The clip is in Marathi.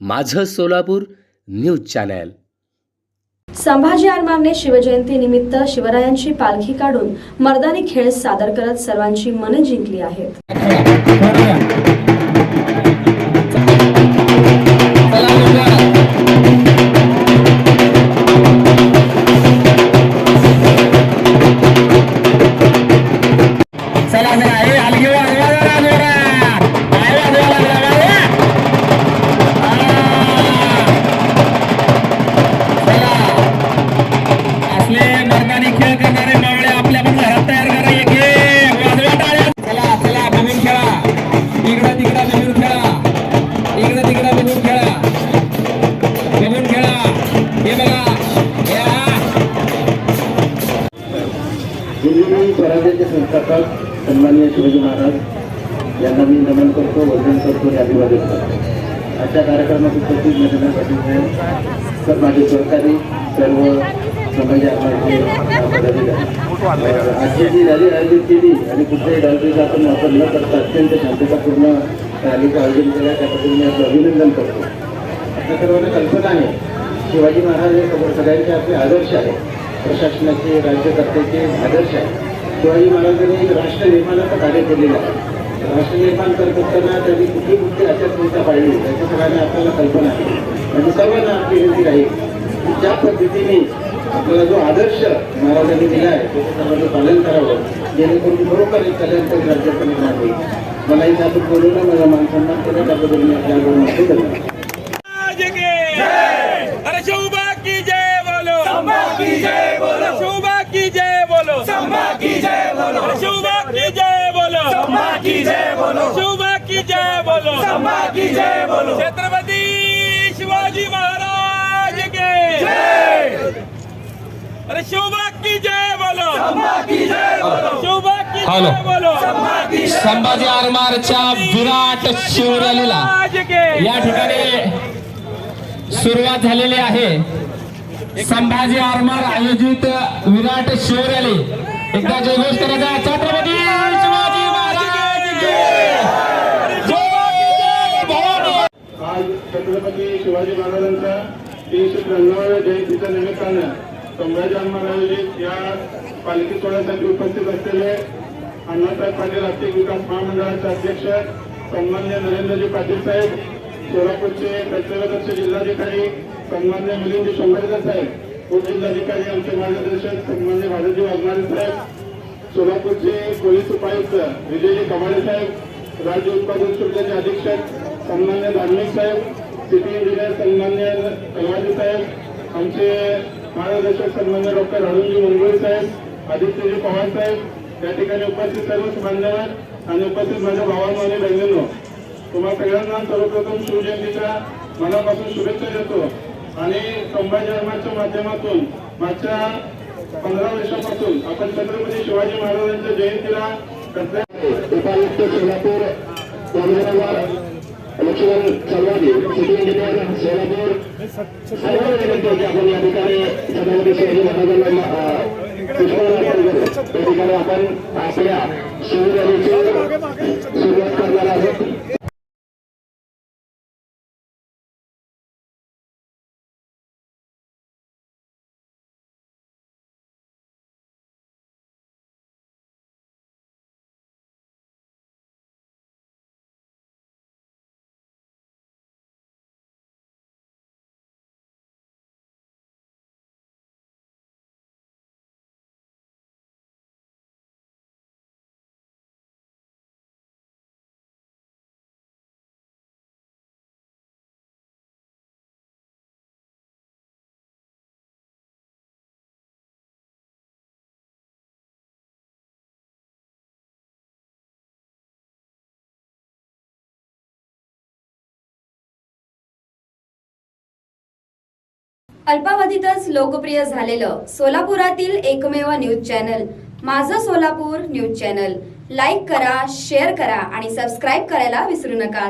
माझं सोलापूर न्यूज चॅनल. संभाजी आरमारने शिवजयंती निमित्त शिवरायांची पालखी काढून मर्दानी खेळ सादर करत सर्वांची मने जिंकली आहेत. स्वराज्याचे सन्माननीय शिवाजी महाराज. यांना मी नमन करतो वंदन करतो आणि अभिवादन करतो. आजच्या कार्यक्रमात उपस्थित नरेंद्र पाटील साहेब तर माझे सहकारी सर्व संभाजी आजची जी रॅली आयोजित केली आणि कुठल्याही रॅलीचा आपण वापर न करता अत्यंत शांततापूर्ण रॅलीचं आयोजन केलं त्याबद्दल मी आपलं अभिनंदन करतो. आपल्या सर्वांना कल्पना आहे शिवाजी महाराज हे सगळ्यांचे आपले आदर्श आहे प्रशासनाचे राज्यकर्त्याचे आदर्श आहे शिवाजी महाराजांनी एक राष्ट्र निर्माणाचं कार्य केलेलं आहे. राष्ट्र निर्माण करत असताना त्यांनी कुठली कुठली आचारसंहिता पाळली त्याच्या सगळ्यांना आपल्याला कल्पना आहे. म्हणजे सर्वांना आपली विनंती राहील की ज्या पद्धतीने आपल्याला जो आदर्श महाराजांनी दिला आहे त्याचं सर्वांनी पालन करावं जेणेकरून बरोबर एक कल्याणकारी राज्याचं निर्माण होईल. मला इथे आपण बोलवलं मला मान सन्मान केला त्याबद्दल मी आपल्या बोलण्याचे धन्यवाद आज के अरे शोभा की जय बोलो! संभा की जय बोलो! शोभा की जय! बोलो। की जय बोलो। संभा की जय बोलो। शोभा की जय बोलो। संभा की जय बोलो। छत्रपती शिवाजी महाराज के। जय। अरे शोभा की जय बोलो। संभा की जय बोलो। शोभा की जय बोलो। संभाजी आरमारच्या विराट शिवरॅलीला या ठिकाणी सुरुवात झालेली आहे. संभाजी आरमार आयोजित विराट शिवरॅली. एकदा जयघोष करायचा छत्रपती शिवाजी महाराज आज छत्रपती शिवाजी महाराजांच्या तीनशे त्र्याण्णवाव्या जयंतीच्या निमित्तानं संभाजी महाराज या पालखी सोहळ्यासाठी उपस्थित असलेले अण्णासाहेब पाटील आर्थिक विकास महामंडळाचे अध्यक्ष सन्मान्य नरेंद्रजी पाटील साहेब सोलापूरचे कर्तव्यदक्ष जिल्हाधिकारी सन्मान्य मिलिंद शंभरकर साहेब उपजिल्हाधिकारी आमचे मार्गदर्शक सन्मान्य भारतजी वाघमारे साहेब सोलापूरचे पोलीस उपायुक्त विजयजी कमाडे साहेब राज्य उत्पादन शुल्काचे अधीक्षक सन्मान्य धार्मिक साहेब सिटी इंजिनियर सन्मान्य कलवाजी साहेब आमचे मार्गदर्शक सन्मान्य डॉक्टर अरुणजी मुंगोळी साहेब आदित्यजी पवार साहेब या ठिकाणी उपस्थित सर्व मान्यवर आणि उपस्थित माझ्या भावांनो आणि बहिणींनो तुम्हा सगळ्यांना सर्वप्रथम शिवजयंतीच्या मनापासून शुभेच्छा देतो. आणि संभाजी धर्माच्या माध्यमातून मागच्या पंधरा वर्षापासून आपण छत्रपती शिवाजी महाराजांच्या जयंतीला उपायुक्त सोलापूर लक्ष्मण चलवादी सिटी इंजिनियर सोलापूर. सर्व विनंती होती आपण या ठिकाणी छत्रपती शिवाजी महाराजांना ठिकाणी आपण आपल्या शिवजयंतीची सुरुवात करणार आहोत. अल्पावधीतच लोकप्रिय झालेलं सोलापुरातील एकमेव न्यूज चॅनल. माझं सोलापूर न्यूज चॅनल. लाईक करा शेअर करा आणि सबस्क्राईब करायला विसरू नका.